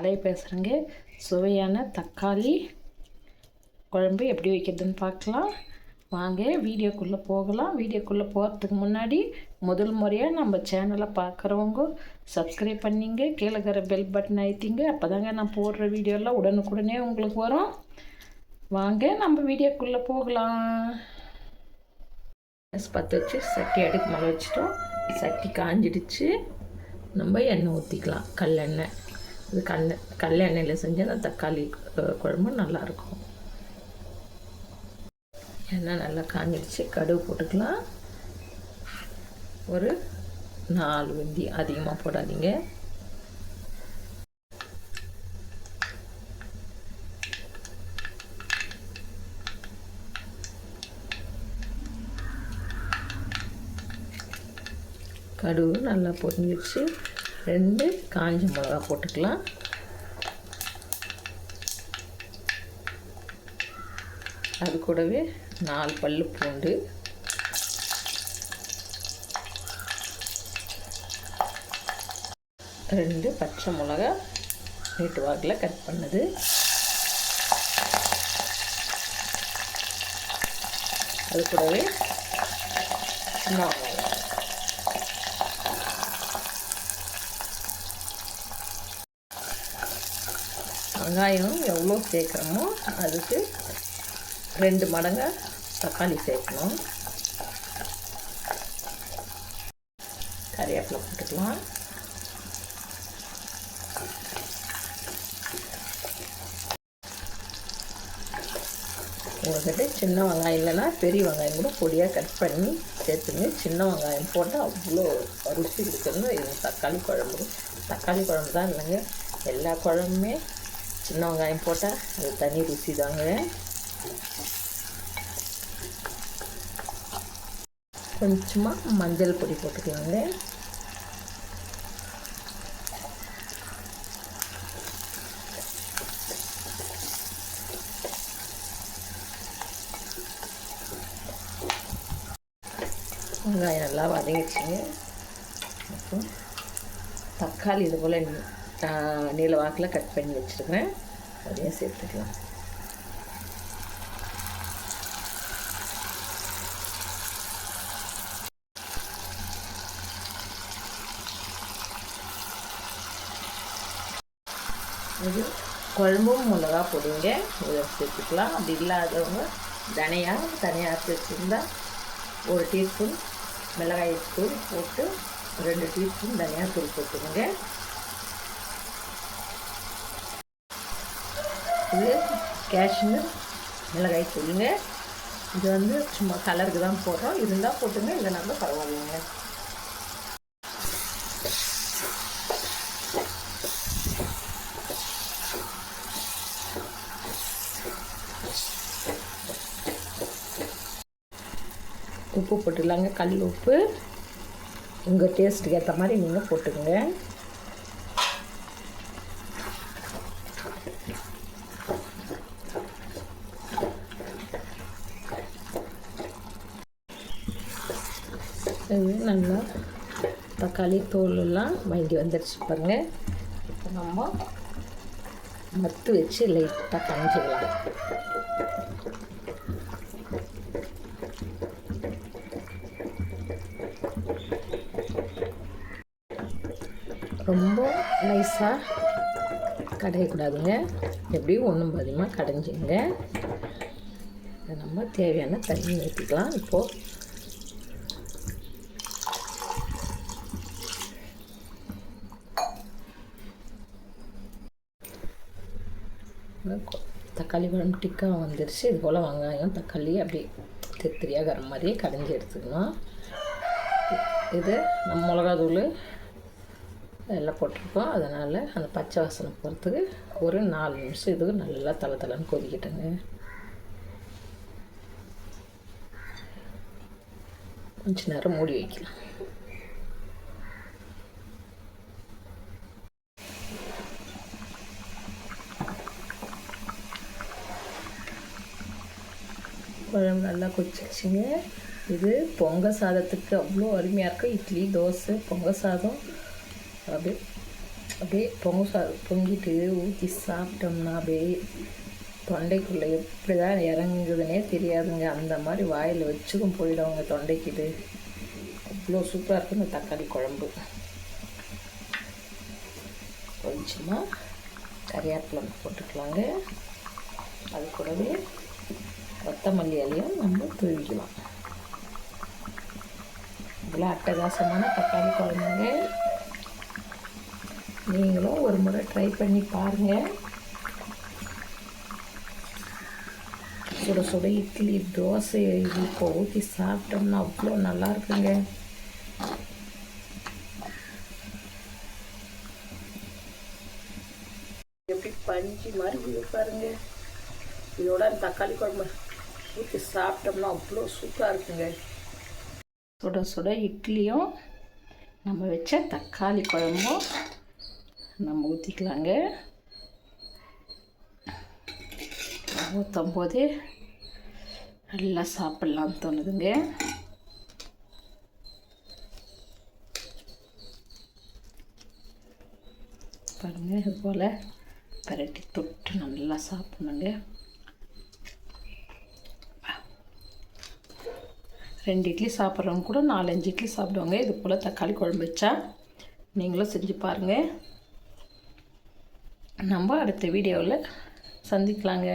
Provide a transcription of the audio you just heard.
கலை பேசுகிறேங்க சுவையான தக்காளி குழம்பு எப்படி வைக்கிறதுன்னு பார்க்கலாம். வாங்க வீடியோக்குள்ளே போகலாம். வீடியோக்குள்ளே போகிறதுக்கு முன்னாடி முதல் முறையாக நம்ம சேனலை பார்க்குறவங்க சப்ஸ்கிரைப் பண்ணிங்க கீழே இருக்கிற பெல் பட்டன் அழுத்திங்க. அப்போ தாங்க நான் போடுற வீடியோலாம் உடனுக்குடனே உங்களுக்கு வரும். வாங்க நம்ம வீடியோக்குள்ளே போகலாம். பற்ற வச்சு சட்டி அடுக்கு மேலே வச்சுட்டோம். சட்டி காஞ்சிடுச்சு. நம்ம எண்ணெய் ஊற்றிக்கலாம் கல்லெண்ணெய் இது கண்ண கல்லெண்ணெயில் செஞ்ச அந்த தக்காளி குழம்பு நல்லாயிருக்கும். எண்ணெய் நல்லா காஞ்சிடுச்சு. கடுகு போட்டுக்கலாம். ஒரு நாலு வெந்தி அதிகமாக போடாதீங்க. கடுகு நல்லா பொரிஞ்சிடுச்சு. ரெண்டு காஞ்ச மிளகா போட்டுக்கலாம். அது கூடவே நாலு பல்லு பூண்டு. ரெண்டு பச்சை மிளகா நீட்டு வாக்கில் கட் பண்ணது. அது கூடவே நான் வெங்காயம் எவ்வளோ சேர்க்குறோமோ அதுக்கு ரெண்டு மடங்கு தக்காளி சேர்க்கணும். கறிவேப்பிலை போட்டுக்கலாம். உங்கள்கிட்ட சின்ன வெங்காயம் இல்லைன்னா பெரிய வெங்காயம் கூட பொடியாக கட் பண்ணி சேர்த்துங்க. சின்ன வெங்காயம் போட்டால் அவ்வளோ ருசி இருக்குதுன்னு இது தக்காளி குழம்பு. தக்காளி குழம்பு தான் இல்லைங்க. எல்லா குழம்புமே சின்ன வெங்காயம் போட்டால் அது தனி ருசி தாங்க கொஞ்சமாக மஞ்சள் பொடி போட்டுக்கலாங்க வெங்காயம் நல்லா வதங்கிடுச்சுங்க அப்புறம் தக்காளி இது போல் நீல வாக்கில் கட் பண்ணி வச்சுருக்கிறேன். அதையும் சேர்த்துக்கலாம். இது குழம்பும் மிளகா பொடிங்க. இதை சேர்த்துக்கலாம். அப்படி இல்லாதவங்க தனியாக தனியாக அரைச்சி வச்சுருந்தா ஒரு டீஸ்பூன் மிளகாய் தூள் போட்டு ரெண்டு டீஸ்பூன் தனியாக தூள் போட்டுக்கோங்க. இது கேஷ்மீர் மிளகாய் தூளுங்க இது வந்து சும்மா கலருக்கு தான் போடுறோம். இருந்தால் போட்டுங்க இல்லைனா கூட பரவாயில்லைங்க. உப்பு போட்டுக்கலாங்க கல் உப்பு. உங்கள் டேஸ்ட்டுக்கு ஏற்ற மாதிரி நீங்கள் போட்டுக்கோங்க. இது நல்லா தக்காளி தோலெல்லாம் எல்லாம் வந்துடுச்சு பாருங்க. இப்போ நம்ம மத்து வச்சு லைட்டாக கஞ்சிக்கலாம் ரொம்ப நைஸாக கடையக்கூடாதுங்க. எப்படியும் ஒன்றும் பாதியமாக கடைஞ்சிங்க நம்ம தேவையான தண்ணி ஊற்றிக்கலாம் இப்போது தக்காளி குழம்பு டிக்காக வந்துருச்சு. இது போல் வெங்காயம் தக்காளி அப்படி திரியாக கர மாதிரியே கடைஞ்சி எடுத்துக்கணும். இது நம்ம மிளகாத்தூள் எல்லாம் போட்டிருக்கோம். அதனால் அந்த பச்சை வாசனை போகிறதுக்கு ஒரு நாலு நிமிஷம் இதுக்கு நல்லா தலை தலைன்னு கொதிக்கிட்டேங்க. கொஞ்ச நேரம் மூடி வைக்கலாம். குழம்பு நல்லா கொச்சிச்சுங்க இது பொங்கல் சாதத்துக்கு அவ்வளோ அருமையாக இருக்கும் இட்லி தோசை பொங்கல் சாதம். அப்படியே அப்படியே பொங்க சாதம் பொங்கிட்டு ஊற்றி சாப்பிட்டோம்னா அப்படியே தொண்டைக்குள்ளே எப்படி தான் இறங்குதுன்னே தெரியாதுங்க. அந்த மாதிரி வாயில் வச்சுக்கும் போயிடுவாங்க தொண்டைக்கு இது அவ்வளோ சூப்பராக இருக்கும் இந்த தக்காளி குழம்பு. கொஞ்சமாக கறியாப்பில் போட்டுக்கலாங்க. அது கூடவே கொத்தமல்லி இலையும் நம்ம தூவிக்கலாம். இதில் அட்டகாசமான தக்காளி குழம்புங்க. நீங்களும் ஒரு முறை ட்ரை பண்ணி பாருங்கள் சுட சுட இட்லி தோசை இப்போ ஊற்றி சாப்பிட்டோம்னா அவ்வளோ நல்லா இருக்குங்க. எப்படி பஞ்சு மாதிரி பாருங்க. இதோட தக்காளி குழம்பு ஊற்றி சாப்பிட்டோம்னா அவ்வளோ சூப்பராக இருக்குங்க. சுட சுட இட்லியும் நம்ம வச்ச தக்காளி குழம்பும் நம்ம ஊற்றிக்கலாங்க ஊற்றும் போது நல்லா சாப்பிட்லான்னு தோணுதுங்க. பாருங்கள் இது போல் பரட்டி தொட்டு நல்லா சாப்பிடணுங்க. ரெண்டு இட்லி சாப்பிட்றவங்க கூட நாலஞ்சு இட்லி சாப்பிடுவாங்க. இது போல் தக்காளி குழம்பு வச்சா நீங்களும் செஞ்சு பாருங்கள் நம்ம அடுத்த வீடியோவில் சந்திக்கலாங்க.